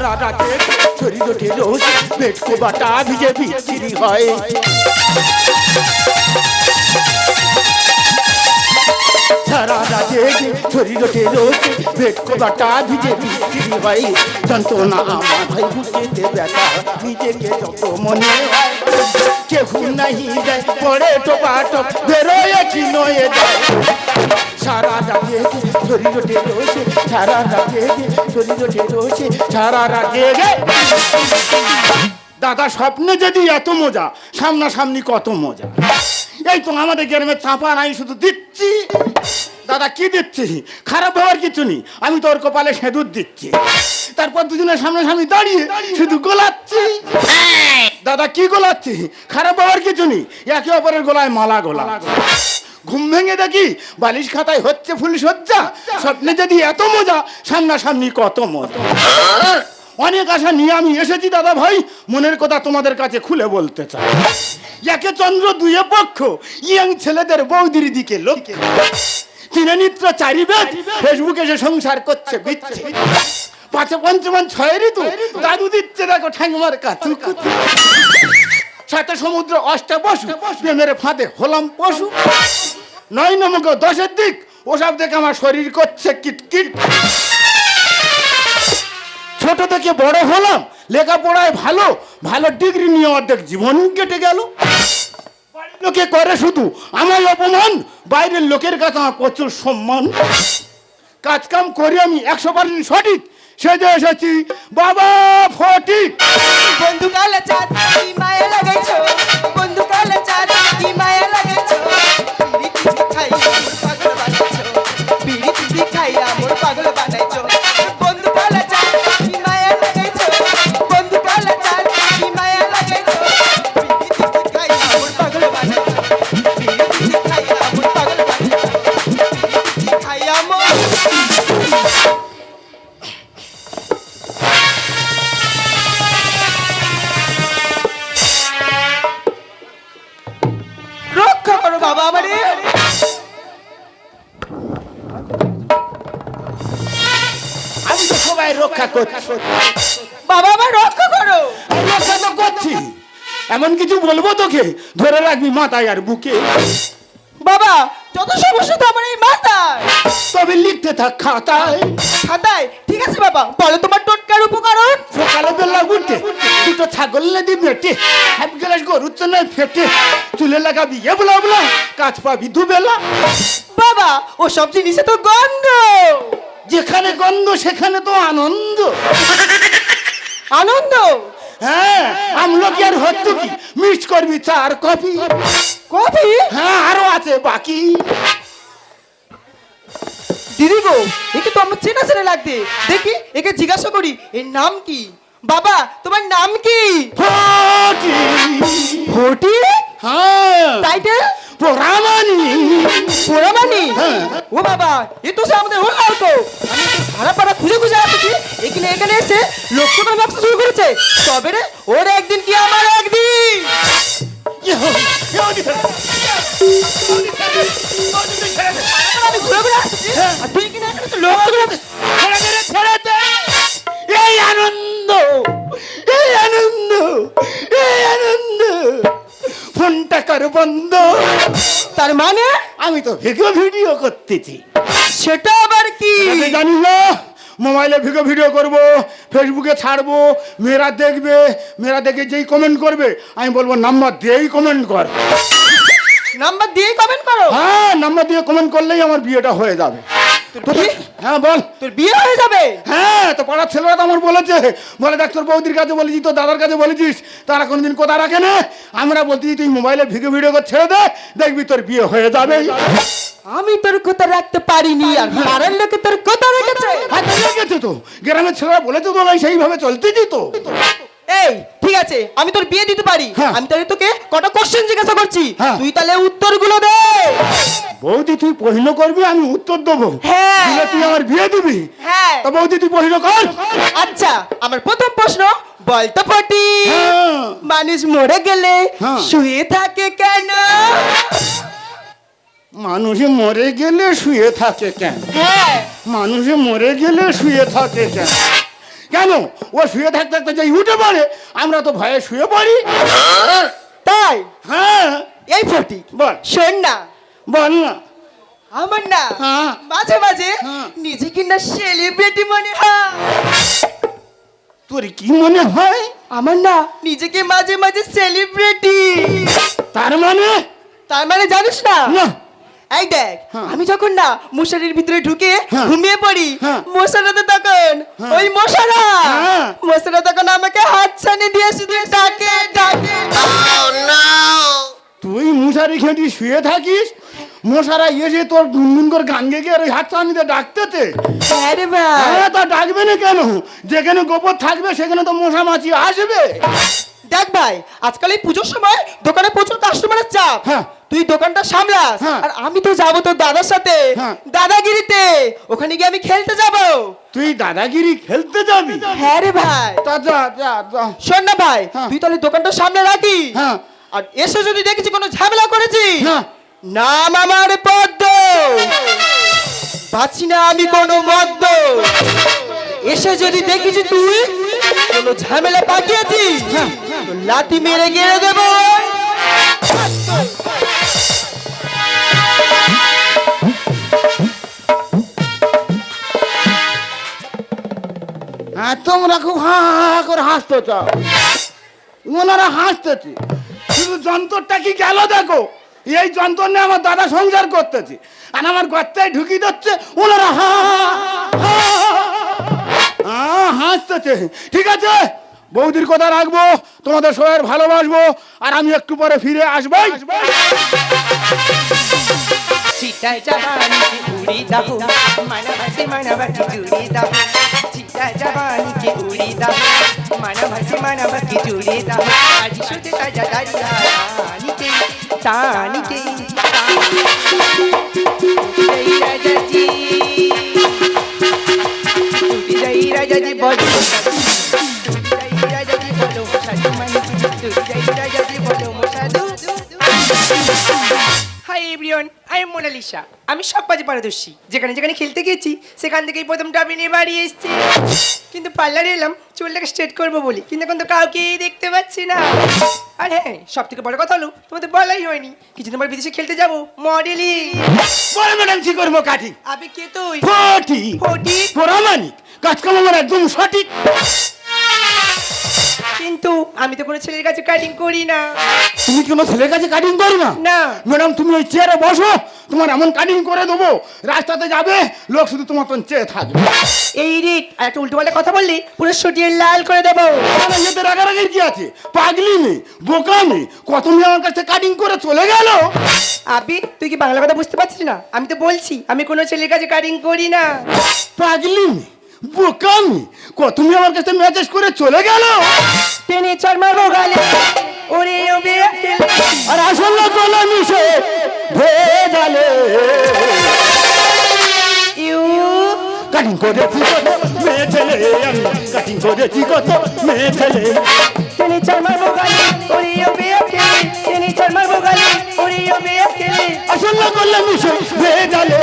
সারা রাতে শরীর ওঠে রোজ পেট কোবাটা ভিজে বিচ্ছিরি হয়। সারা রাতে শরীর রোজ পেট ভিজে হয় যন্ত্রণা আমার ভাই নিজেকে যত মনে হয় বেরোয় কি নয়ে সারা শরীর ওঠে রোজ, সারা রাতে শরীর রোজ, সারা দাদা, স্বপ্নে যদি এত মজা, সামনাসামনি কত মজা। এই তো আমাদের গ্রামে চাপা নাই শুধু দিচ্ছি। দাদা কি দিচ্ছি? খারাপ হওয়ার কিছু নেই। আমি তোর কপালে সেঁদুর দিচ্ছি। তারপর দুজনের সামনাসামনি দাঁড়িয়ে শুধু গোলাচ্ছি। দাদা কি গোলাচ্ছি? খারাপ হওয়ার কিছু নেই। একে অপরের গলায় মালা গোলা ঘুম ভেঙে দেখি বালিশ খাতায় হচ্ছে ফুল সজ্জা। স্বপ্নে যদি এত মজা সামনাসামনি কত মজা। অনেক আশা নিয়ে আমি এসেছি দাদা ভাই। মনের কথা তোমাদের কাছে খুলে বলতে চাই। একে চন্দ্র দুয়ে পক্ষ, ইয়াং ছেলেদের বৌদির দিকে লক্ষ্য তিনে নিত্র চারি বেদ, ফেসবুকে সে সংসার করছে, বিচ্ছে। পাঁচে পঞ্চমান ছয় ঋতু, দাদু দিচ্ছে, দেখো ঠ্যাংমার কাছু সাথে সমুদ্র অষ্টা পশু প্রেমের ফাঁদে হলাম পশু। নয় নমক দশের দিক, ওসব দেখে আমার শরীর করছে কিটকিট। কিট ছোট থেকে বড় হলাম, লেখাপড়ায় ভালো ভালো ডিগ্রি নিয়ে অর্ধেক জীবন কেটে গেল। লোকে করে শুধু? আমার অপমান? বাইরের লোকের কাছে আমার প্রচুর সম্মান। কাজকাম করি আমি, একশো পার্সেন্ট সঠিক। সেজে এসেছি। বাবা, ফটিক! বন্ধু কালে চাঁদ কি লাগাইছো কিছু বলব তোকে? ধরে রাখবি মাথায় আর বুকে। বাবা যত সমস্যা তো আমার এই মাথায়। তবে লিখতে থাক খাতায়। খাতায়? ঠিক আছে বাবা বলো তোমার টোটকার উপকরণ। সকালে বেলা উঠতে দুটো ছাগল নেদি বেটে হাফ গ্লাস গরুর জন্য ফেটে চুলে লাগাবি এবলা এবলা কাজ পাবি দুবেলা। বাবা ও সব জিনিসে তো গন্ধ। যেখানে গন্ধ সেখানে তো আনন্দ। আনন্দ? হ্যাঁ আমলকি আর হচ্ছে কি? মিক্স করবি চা আর কফি কফি হ্যাঁ আরও আছে বাকি। দিদি গো একে তো আমার চেনা চেনা লাগবে দেখি একে জিজ্ঞাসা করি এর নাম কি? বাবা তোমার নাম কি? ফটি। ফটি? হ্যাঁ। টাইটেল পোড়ামানি পোড়ামানি হ্যাঁ। ও বাবা এ তো সে আমাদের হল তো। আমি তো সারা পাড়া খুঁজে খুঁজে আসছি। এখানে এখানে এসে লোকসভা ব্যবসা শুরু করেছে। তবে রে ওর একদিন কি আমার একদিন? আমি ঘুরে ঘুরে আসছি। আর তো ভিডিও ভিডিও করতেছি। সেটা আবার কি? আমি জানি না মোবাইলে ভিডিও ভিডিও করব ফেসবুকে ছাড়বো মেয়েরা দেখবে মেয়েরা দেখে যেই কমেন্ট করবে আমি বলব নাম্বার দিয়েই কমেন্ট কর। নাম্বার দিয়ে কমেন্ট করো? হ্যাঁ নাম্বার দিয়ে কমেন্ট করলেই আমার বিয়েটা হয়ে যাবে। তোর হ্যাঁ বল। তোর বিয়ে হয়ে যাবে? হ্যাঁ তো পাড়ার ছেলেরা তো আমার বলেছে। বলে দেখ তোর বৌদির কাছে বলেছি তোর দাদার কাছে বলেছিস। তারা কোনোদিন কথা রাখে না? আমরা বলতেছি তুই মোবাইলে ভিডিও ভিডিও করে ছেড়ে দে দেখবি তোর বিয়ে হয়ে যাবে। আমি তোর কথা রাখতে পারিনি আর পাড়ার লোকে তোর কথা রেখেছে? তো? গ্রামের ছেলেরা বলেছে তো সেইভাবে চলতেছি তো। এই ঠিক আছে আমি তোর বিয়ে দিতে পারি। হ্যাঁ। আমি তাহলে তোকে কটা কোশ্চেন জিজ্ঞাসা করছি। হ্যাঁ। তুই তাহলে উত্তরগুলো দে। বৌদি তুই প্রশ্ন করবি আমি উত্তর দেবো। হ্যাঁ। দিলে তুই আমার বিয়ে দিবি। হ্যাঁ। তা বৌদি তুই প্রশ্ন কর। আচ্ছা আমার প্রথম প্রশ্ন বল তো পটি। হ্যাঁ। মানুষ মরে গেলে হ্যাঁ। শুয়ে থাকে কেন? মানুষে মরে গেলে শুয়ে থাকে কেন? হ্যাঁ। মানুষে মরে গেলে শুয়ে থাকে কেন? কেন? ও শুয়ে থাকতে থাকতে যেই উঠে পড়ে আমরা তো ভয়ে শুয়ে পড়ি। তাই? হ্যাঁ। এই ফটি বল। শোন না। বল না। আমার না হ্যাঁ। মাঝে মাঝে হ্যাঁ। নিজেকে না সেলিব্রিটি মনে হয়? তোর কি মনে হয়? আমার না নিজেকে মাঝে মাঝে সেলিব্রিটি তার মানে? তার মানে জানিস না? না। এই দেখ হ্যাঁ। আমি যখন না মশারির ভিতরে ঢুকে হ্যাঁ। ঘুমিয়ে পড়ি হ্যাঁ। মশারা তো তখন। ওই মশারা। মশারা তখন আমাকে হাত ছানি দিয়ে শুধু ডাকে ডাকে তুই মশারি খেঁটি শুয়ে থাকিস মশারা এসে তোর গুনগুন করে গান গেয়ে আর হাত চানিতে ডাকতেতে হ্যাঁ তা ডাকবে না কেন যেখানে গোবর থাকবে সেখানে তো মশা মাছি আসবে দেখ ভাই আজকাল এই পুজোর সময় দোকানে প্রচুর কাস্টমারের চাপ হ্যাঁ। তুই দোকানটা সামলাস। হ্যাঁ। আর আমি তো যাব তোর দাদার সাথে। হ্যাঁ। দাদাগিরিতে। ওখানে গিয়ে আমি খেলতে যাব। তুই দাদাগিরি খেলতে যাবি? হ্যাঁ রে ভাই। তা যা যা যা। শোন না ভাই হ্যাঁ। তুই তাহলে দোকানটা সামনে রাখি। হ্যাঁ। আর এসে যদি দেখেছি কোনো ঝামেলা করেছি। নাম আমার পদ্ম। পাচ্ছি না আমি কোনো মদ্য। এসে যদি দেখেছি তুই কোনো ঝামেলা পাকিয়েছিস তো লাথি মেরে গেড়ে দেবো। হাসতে চাও ওনারা হাসতেছে। শুধু যন্ত্রটা কি গেল দেখো? এই যন্ত্র নিয়ে আমার দাদা সংসার করতেছে। আর আমার গর্তায় ঢুকি দিচ্ছে ওনারা হা হা হাসতেছে। ঠিক আছে? বৌদির কথা রাখব, তোমাদের সবাই ভালোবাসবো, আর আমি একটু পরে ফিরে আসব জবানিকে উড়ি দাও जवानी की उड़ी दवा मन भसी मन की जुड़ी दवा आज शुद्ध ताज़ा ताज़ा तानी के तानी के जय राजा जी जय राजा जी बोलो जय राजा जी बोलो मुसादू जय राजा जी बोलो मुसादू এভরিওয়ান আই এম মোনালিসা আমি সব কাজে পারদর্শী। যেখানে যেখানে খেলতে গেছি সেখান থেকেই প্রথম টপি নিয়ে বাড়ি এসেছি। কিন্তু পার্লারে এলাম চুলটাকে স্ট্রেট করব বলি। কিন্তু এখন তো কাউকেই দেখতে পাচ্ছি না। আর হ্যাঁ সব থেকে বড় কথা হলো তোমাদের বলাই হয়নি। কিছুদিন পর বিদেশে খেলতে যাব মডেলিং ম্যাডাম কি করব কাঠি? আবে কে তুই? ফটি ফটি প্রামাণিক কাজকাম আমার একদম সঠিক। কিন্তু আমি তো কোনো ছেলের কাছে কাটিং করি না। তুমি কোনো ছেলের কাছে কাটিং করো না? না। ম্যাডাম তুমি ওই চেয়ারে বসো তোমার এমন কাটিং করে দেবো রাস্তাতে যাবে লোক শুধু তোমার তো চেয়ে থাকবে। এই রিট আর একটা উল্টো পাল্টা কথা বললি পুরো সটিয়ে লাল করে দেবো। এতে রাগারাগির কি আছে? পাগলি মেয়ে বোকা মেয়ে কত মেয়ে আমার কাছে কাটিং করে চলে গেল? আবি তুই কি বাংলা কথা বুঝতে পারছিস না? আমি তো বলছি আমি কোনো ছেলের কাছে কাটিং করি না। পাগলি মেয়ে বোকা মেয়ে কত মেয়ে আমার কাছে মেসেজ করে চলে গেল? টেনে চর মারবো গালে। ওরে ও বেয়াকেলে আর আসলে গলা মিশে ভেজালে। ইউ। কাটিং করেছি কত মেয়ে ছেলে আমি। কাটিং করেছি কত মেয়ে ছেলে টেনে চর মারবো গালে। ওরে ও বেয়াকেলে টেনে চর মারবো গালে। ওরে ও বেয়াকেলে আসলে গলা মিশে ভেজালে।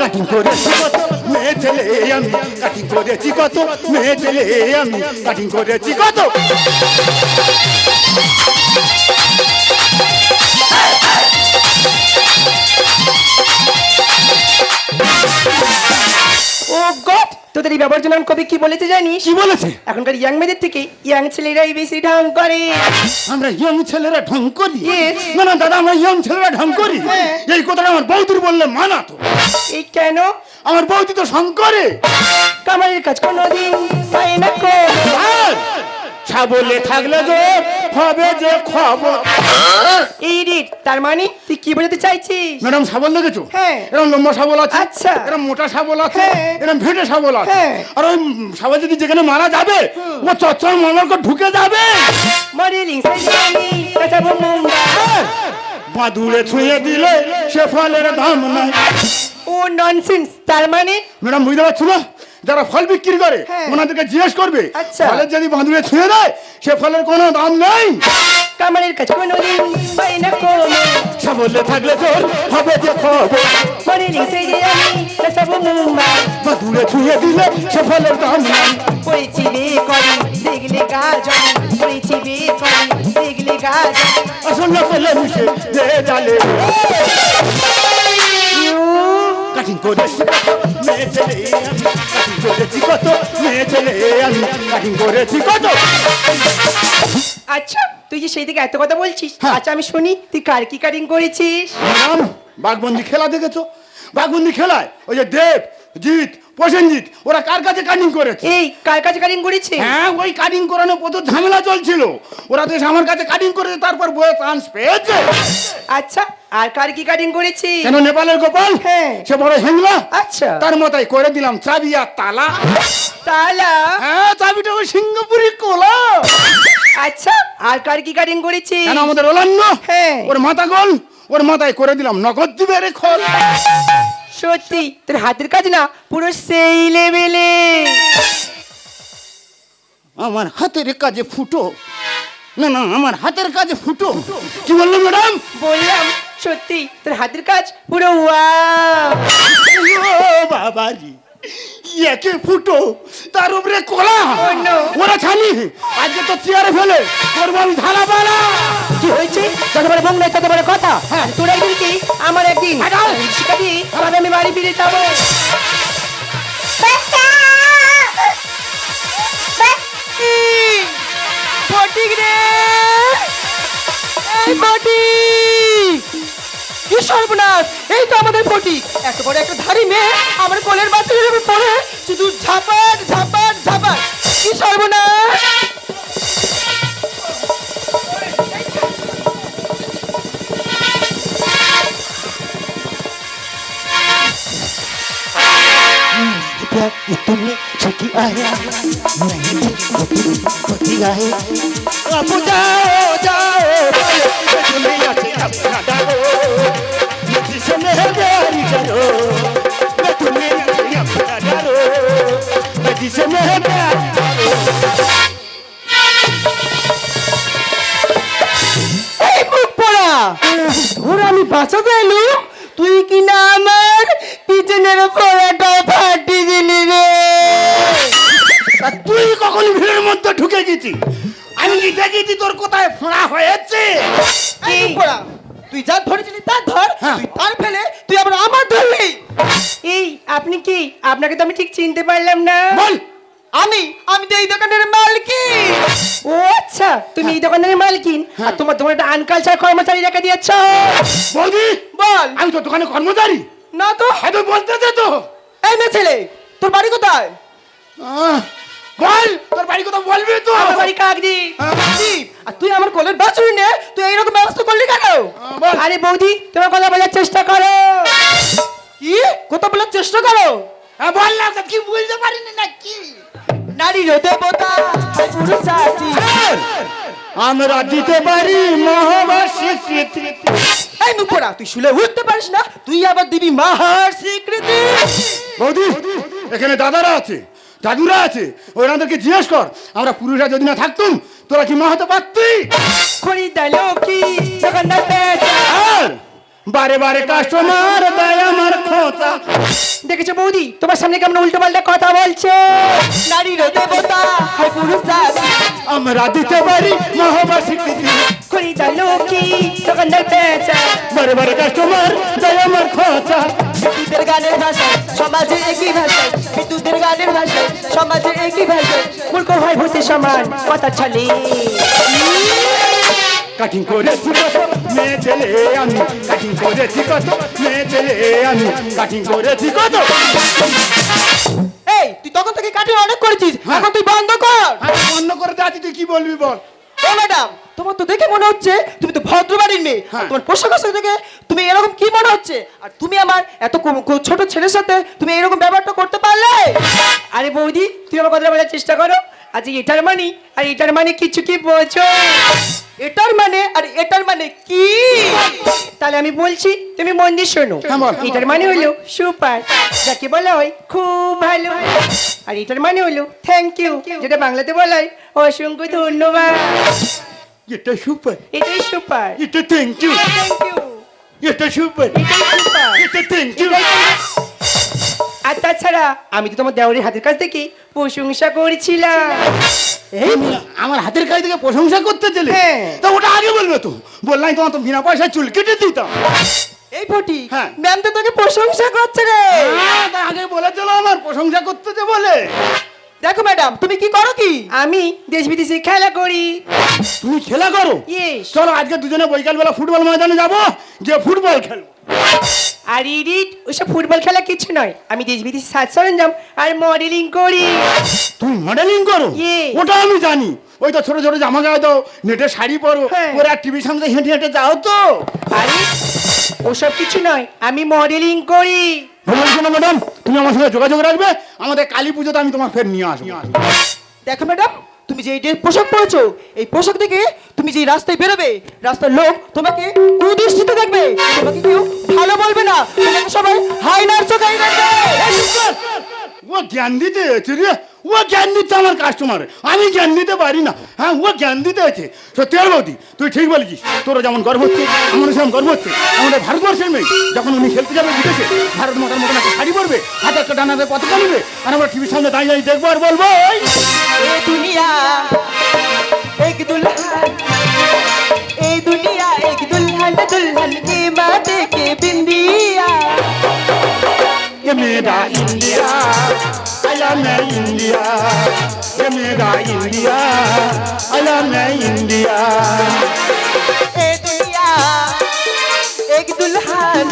কাটিং করেছি কত? মেয়ে ছেলে আমি। কাটিং করেছি কত? মেয়ে ছেলে আমি। কাটিং করেছি কত? তোদের এই ব্যবহার জন্য কবি কি বলেছে জানিস? কি বলেছে? এখনকার ইয়াং মেয়েদের থেকে ইয়াং ছেলেরাই বেশি ঢং করে। আমরা ইয়ং ছেলেরা ঢং করি? না না দাদা আমরা ইয়ং ছেলেরা ঢং করি। হ্যাঁ। এই কথাটা আমার বৌদির বললে মানা তো। এই কেন? আমার বৌদি তো শঙ্করে কামাইয়ের কাজ কোনোদিন পায় না কো। আর ছাবলে থাকলে যে হবে যে খবর। এই রিট তার মানে তুই কি বোঝাতে চাইছিস? ম্যাডাম শাবল দেখেছ? হ্যাঁ। এরকম লম্বা শাবল আছে আচ্ছা। এরকম মোটা শাবল আছে হ্যাঁ। এরকম ভেটে শাবল আছে। হ্যাঁ। আর ওই শাবল যদি যেখানে মারা যাবে ও চচ্চর করে ঢুকে যাবে। মডেলিং সাইজানি কাটাবো মুন্ডা। বাঁধুড়ে ছুঁয়ে দিলে সে ফলের দাম নাই। ও ননসেন্স তার মানে? ম্যাডাম বুঝতে পারছ না? যারা ফল বিক্রি করে হ্যাঁ। ওনাদেরকে জিজ্ঞেস করবে আচ্ছা। ফলের যদি বাঁধুড়ে ছুঁয়ে দেয় সে ফলের কোনো দাম নেই। কামারের কাজ কোনোদিন পায় না সাবলে থাকলে তোর হবে যে খবর সেরে আমি নাচাবো মুম্বাই বা দূরে ছুঁয়ে দিলে সে ফলের দাম নাই। পড়েছি বে করি দেখলে গা জমি পড়েছি করি দেখলে গা জমি মিশে যে জালে। করেছি কত মেয়ে ছেলে আমি কাটিং করেছি কত মেয়ে ছেলে আমি কাটিং করেছি কত। আচ্ছা তুই যে সেই থেকে এত কথা বলছিস হ্যাঁ। আচ্ছা আমি শুনি তুই কার কি কাটিং করেছিস? নাম বাঘবন্দি খেলা দেখেছ? বাঘবন্দি খেলায় ওই যে দেব জিৎ প্রসেনজিৎ ওরা কার কাছে কাটিং করেছে? এই কার কাছে কাটিং করেছে? হ্যাঁ ওই কাটিং করানো প্রচুর ঝামেলা চলছিল। ওরা তো এসে আমার কাছে কাটিং করেছে তারপর বয়ে চান্স পেয়েছে। আচ্ছা আর কার কি কাটিং করেছি? কেন নেপালের গোপাল? হ্যাঁ। সে বড় হেংলা? আচ্ছা। তার মতাই করে দিলাম চাবি আর তালা। তালা? হ্যাঁ চাবিটা ওই সিঙ্গাপুরি কোলা। আচ্ছা আর কার কি কাটিং করেছি? কেন আমাদের ওলান্ন? হ্যাঁ। ওর মাথা গোল? ওর মাথায় করে দিলাম নগদ দিবে রে খোল। সত্যি তোর হাতের কাজ না পুরো সেই লেভেলে। আমার হাতের কাজে ফুটো। না না আমার হাতের কাজে ফুটো। কি বলল ম্যাডাম? বললাম সত্যি তোর হাতের কাজ পুরো ওয়াও ও বাবাজি একে ফুটো তার উপরে কলা। Oh. ওরা ছানি আজকে তো চেয়ারে ফেলে করব আমি ধারা পালা। কি হয়েছে? যত বড় বং নাই তত বড় কথা। হ্যাঁ। তোর একদিন কি আমার একদিন। শিক্ষা আমি বাড়ি ফিরে যাব। ফটিক রে! ফটিক! কি সর্বনাশ এই তো আমাদের ফটিক এত বড় একটা ধারি মেয়ে আমার কোলের বাচ্চাদের উপর পড়ে শুধু ঝাপাট ঝাপাট ঝাপাট কি সর্বনাশ प्यार ये तुमने छुट्टी आया नहीं होती आए আপু যাও যাও তুমি নাচে নাচে নাচে শোনে গাড়ি করো তোর কোথায় ফোঁড়া হয়েছে? এই পোড়া তুই যা ধরেছিলি তার ধর। হ্যাঁ। তুই তার ফেলে তুই আবার আমার ধরলি। এই আপনি কি? আপনাকে তো আমি ঠিক চিনতে পারলাম না। বল। আমি? আমি তো এই দোকানের মালকি। ও আচ্ছা। তুমি এই দোকানের মালকিন? হ্যাঁ। আর তোমার তোমার একটা আনকালচার কর্মচারী রেখে দিয়েছ? বলবি বল। আমি তো দোকানে কর্মচারী। না তো। হ্যাঁ তো বলতে দে তো। এই মেয়ে ছেলে তোর বাড়ি কোথায়? আহ, বল তোর বাড়ি কথা বলবি তো? আমার বাড়ি কাকদি কি? আর তুই আমার কোলের বাছুরি নে তুই এইরকম ব্যবস্থা করলি কেন? বল। আরে বৌদি তোমার কথা বলার চেষ্টা করো। কি? কথা বলার চেষ্টা করো। হ্যাঁ, বল না কি বুঝতে পারিনি না কি নারী দেবতা পুরুষ জাতি আমরা দিতে পারি মহাবার স্বীকৃতি এই পোড়া তুই শুলে উঠতে পারিস না তুই আবার দিবি মাহার স্বীকৃতি বৌদি এখানে দাদারা আছে। দাদুরা আছে ওনাদেরকে জিজ্ঞেস কর। আমরা পুরুষরা যদি না থাকতুম তোরা কি মা হতে পারতি? বারে বারে কাস্টমার দেয় আমার খোঁচা। দেখেছ বৌদি তোমার সামনে কেমন উল্টো পাল্টা কথা বলছে? নারী দেবতা হয় পুরুষ আমরা দিতে পারি মহাবার স্বীকৃতি খরিদ্দার লক্ষ্মী দোকানদার পেঁচা বারে বারে কাস্টমার দেয় আমার খোঁচা। বিদ্যুতের গানের ভাষায় সমাজে একই ভাষায় বিদ্যুতের গানের ভাষায় সমাজে একই ভাষায় মূর্খ হয় ভূতের সমান কথা ছলে। কাটিং করেছি কত মেয়ে ছেলে আমি। কাটিং করেছি কত মেয়ে ছেলে আমি। কাটিং করেছি কত এই তুই তখন থেকে কাটিং অনেক করেছিস হ্যাঁ। এখন তুই বন্ধ কর। আমি বন্ধ করে যাচ্ছি তুই কি বলবি বল? ও ম্যাডাম তোমার তো দেখে মনে হচ্ছে তুমি তো ভদ্র বাড়ির মেয়ে হ্যাঁ। তোমার পোশাক আশাক দেখে তুমি এরকম কি মনে হচ্ছে? আর তুমি আমার এত ছোট ছেলের সাথে তুমি এরকম ব্যবহারটা করতে পারলে? আরে বৌদি তুমি আমার কথা বলার চেষ্টা করো। আজ এটার মানে আর এটার মানে কিছু কি বোঝো এটার মানে আর এটার মানে কি? তাহলে আমি বলছি তুমি মন দিয়ে শোনো। হ্যাঁ, এটার মানে হলো সুপার যাকে বলা হয় খুব ভালো। আর এটার মানে হলো থ্যাংক ইউ যেটা বাংলাতে বলা হয় অসংখ্য ধন্যবাদ। এটা সুপার। এটাই সুপার। এটা থ্যাংক ইউ থ্যাংক ইউ এটা সুপার। এটাই সুপার। থ্যাংক ইউ আর তাছাড়া আমি তো তোমার দেওয়ারের হাতের কাছ থেকে প্রশংসা করেছিলাম। এই আমার হাতের কাজ থেকে প্রশংসা করতে চলে হ্যাঁ। তা ওটা আগে বলবে তো। বললাই তোমার তো বিনা পয়সায় চুল কেটে দিতাম। এই ফটি হ্যাঁ। ম্যাম তো তোকে প্রশংসা করছে রে। হ্যাঁ, আগে বলেছিল আমার প্রশংসা করতেছে বলে। দেখো ম্যাডাম তুমি কি করো কি? আমি দেশ বিদেশে খেলা করি। তুমি খেলা করো? Yes. চলো আজকে দুজনে বৈকাল বেলা ফুটবল ময়দানে যাব যে ফুটবল খেলব। আর ইডিট ওসব ফুটবল খেলা কিছু নয়। আমি দেশ বিদেশে সাজ সরঞ্জাম আর মডেলিং করি। তুমি মডেলিং করো? Yes. ওটা আমি জানি। ওই তো ছোট ছোট জামা গায়ে দাও নেটে শাড়ি পরো হ্যাঁ। ওরা টিভির সামনে হেঁটে হেঁটে যাও তো। আরে ওসব কিছু নয়। আমি মডেলিং করি। ম্যাডাম তুমি আমার সঙ্গে যোগাযোগ রাখবে, আমাদের কালী পুজোতে আমি তোমার ফের নিয়ে আসব। দেখো ম্যাডাম তুমি যে এই পোশাক পরেছো, এই পোশাক দেখে তুমি যে রাস্তায় বেরোবে, রাস্তার লোক তোমাকে কুদৃষ্টিতে দেখবে, তোমাকে কেউ ভালো বলবে না। তোমাকে সবাই হাই জ্ঞান দিতে হয়েছে রে ও জ্ঞান দিচ্ছে আমার কাস্টমার আমি জ্ঞান দিতে পারি না হ্যাঁ ও জ্ঞান দিতে হয়েছে সত্যি আর বৌদি তুই ঠিক বলেছিস তোরা যেমন গর্ব হচ্ছে আমাদের সেমন গর্ব হচ্ছে আমাদের ভারতবর্ষের মেয়ে যখন উনি খেলতে যাবে বিদেশে ভারত মাতার মতন একটা শাড়ি পরবে হাতে একটা ডানাতে পতাকা নেবে আর আমরা টিভির সামনে দাঁড়িয়ে দাঁড়িয়ে দেখবো আর বলবো "ওই, ए दुनिया एक दुल्हन ए दुनिया एक दुल्हन दुल्हन के माथे के बिंदिया ये मेरा इंडिया माय इंडिया ये मेरा इंडिया लव माय इंडिया ए दुनिया एक दुल्हन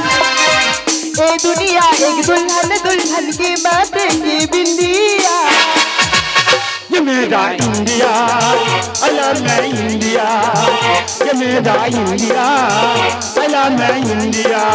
ए दुनिया एक दुल्हन दुल्हन के माथे के बिंदिया। ये मेरा इंडिया लव माय इंडिया ये मेरा इंडिया लव माय इंडिया